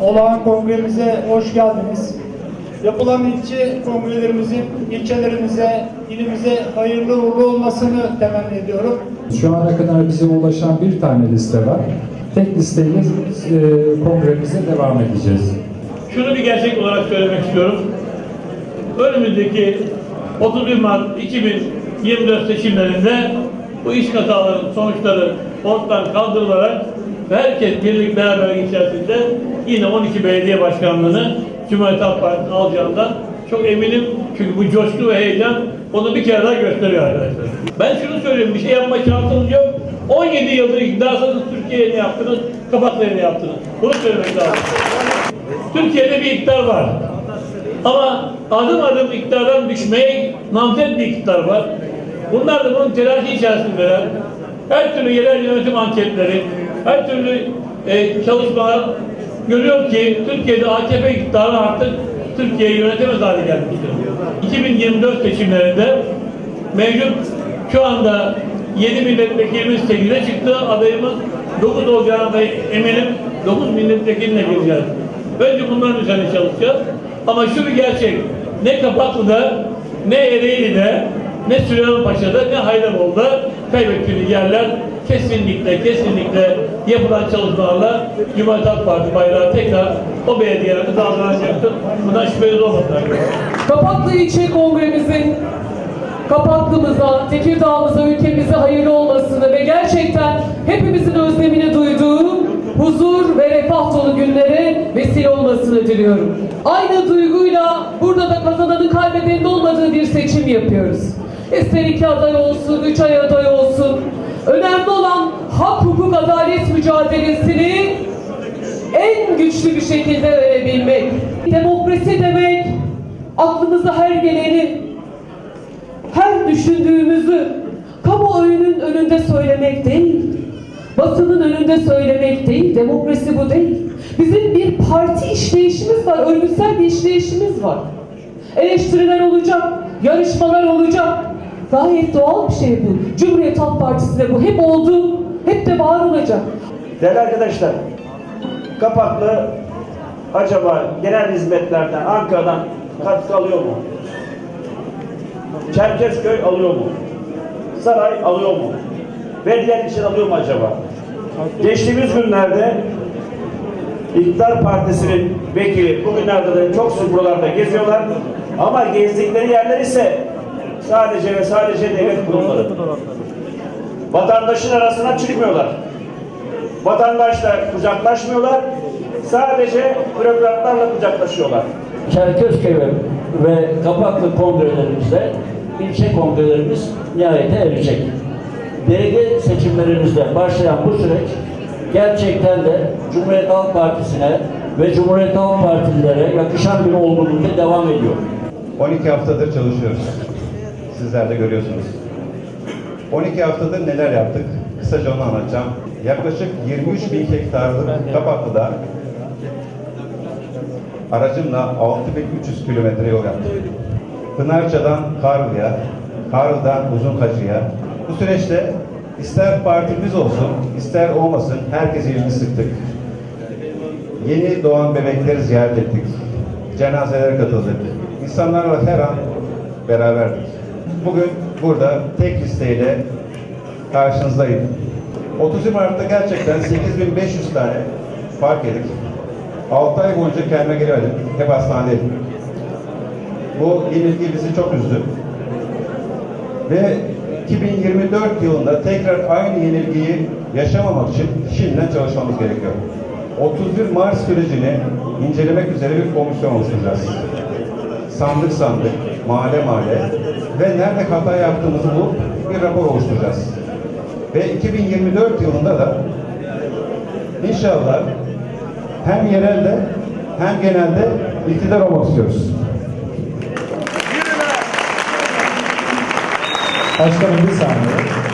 olağan kongremize hoş geldiniz. Yapılan ilçe kongrelerimizin ilçelerimize, ilimize hayırlı uğurlu olmasını temenni ediyorum. Şu ana kadar bize ulaşan bir tane liste var. Tek listeyle e, kongremize devam edeceğiz. Şunu bir gerçek olarak söylemek istiyorum. Önümüzdeki 31 Mart 2024 seçimlerinde bu iş kazalarının sonuçları ortadan kaldırılarak herkes birlik beraberlik içerisinde yine 12 belediye başkanlığını Cumhuriyet Halk Partisi alacağından çok eminim. Çünkü bu coşku ve heyecan onu bir kere daha gösteriyor arkadaşlar. Ben şunu söyleyeyim, bir şey yapma şansınız yok. 17 yıldır iktidarsanız Türkiye'ye ne yaptınız, Kapaklı'ya ne yaptınız? Bunu söylemek lazım. Türkiye'de bir iktidar var. Ama adım adım iktidardan düşmeye namzet bir iktidar var. Bunlar da bunun telaşı içerisindeler. Her türlü yerel yönetim anketleri, her türlü e, çalışmalar görüyor ki Türkiye'de AKP iktidarı artık Türkiye'yi yönetemez hale gelmiştir. 2024 seçimlerinde mevcut şu anda 7 milletvekilimiz 8'e çıktı. Adayımız 9 olacağına da eminim 9 milletvekiline gireceğiz. Önce bunların üzerine çalışacağız. Ama şu bir gerçek. Ne Kapaklı'da, ne Ereğli'de, ne Süleymanpaşa'da, ne Haydarolu'da kaybettiğimiz yerler kesinlikle, kesinlikle yapılan çalışmalarla Cumhuriyet Halk Parti bayrağı tekrar o belediyelerde dağılacaktır. Bundan şüpheniz olmasın arkadaşlar. Kapaklı İlçe Kongremizin Kapaklımıza, Tekirdağ'ımıza, ülkemize hayırlı olmasını ve gerçekten hepimizin özlemini duyduğu huzur ve refah dolu günlere vesile olmasını diliyorum. Aynı duyguyla burada da kazananın kaybedenin olmadığı bir seçim yapıyoruz. İster iki aday olsun, üç ay aday olsun. Önemli olan hak, hukuk, adalet mücadelesini en güçlü bir şekilde verebilmek. Demokrasi demek aklımıza her geleni, her düşündüğümüzü kamuoyunun önünde söylemek değil. Basının önünde söylemek değil. Demokrasi bu değil. Bizim bir parti işleyişimiz var. Örgütsel bir işleyişimiz var. Eleştiriler olacak, yarışmalar olacak. Gayet doğal bir şey bu. Cumhuriyet Halk Partisi de bu. Hep oldu, hep de var olacak. Değerli arkadaşlar, Kapaklı acaba genel hizmetlerden, Ankara'dan katkı alıyor mu? Çerkezköy alıyor mu? Saray alıyor mu? Belediye için alıyor mu acaba? Geçtiğimiz günlerde İktidar Partisi'nin vekili bugünlerde de çok sık buralarda geziyorlar. Ama gezdikleri yerler ise sadece ve sadece devlet kurumları. Vatandaşın arasına çıkmıyorlar. Vatandaşla kucaklaşmıyorlar. Sadece bürokratlarla kucaklaşıyorlar. Çerkezköy ve, ve Kapaklı kongrelerimizde ilçe kongrelerimiz nihayete erecek. Belediye seçimlerimizde başlayan bu süreç gerçekten de Cumhuriyet Halk Partisi'ne ve Cumhuriyet Halk Partililere yakışan bir olgunlukla devam ediyor. 12 haftadır çalışıyoruz. Sizler de görüyorsunuz. 12 haftadır neler yaptık? Kısaca onu anlatacağım. Yaklaşık 23 bin hektarlık Kapaklı'da aracımla 6300 kilometre yol yaptım. Pınarca'dan Karlı'ya, Karlı'dan Uzunkacı'ya. Bu süreçte ister partimiz olsun, ister olmasın herkese ilgi sıktık. Yeni doğan bebekleri ziyaret ettik. Cenazelere katıldık. İnsanlarla her an beraberdik. Bugün burada tek listeyle karşınızdayım. 30 Mart'ta gerçekten 8500 tane fark edip 6 ay boyunca kendime gelemedim. Hep hastanedeydim. Bu yenilgi bizi çok üzdü. Ve 2024 yılında tekrar aynı yenilgiyi yaşamamak için şimdiden çalışmamız gerekiyor. 31 Mart sürecini incelemek üzere bir komisyon oluşturacağız. Sandık sandık, mahalle mahalle ve nerede hata yaptığımızı bulup bir rapor oluşturacağız. Ve 2024 yılında da inşallah hem yerelde hem genelde iktidar olmak istiyoruz. Başkanım bir saniye.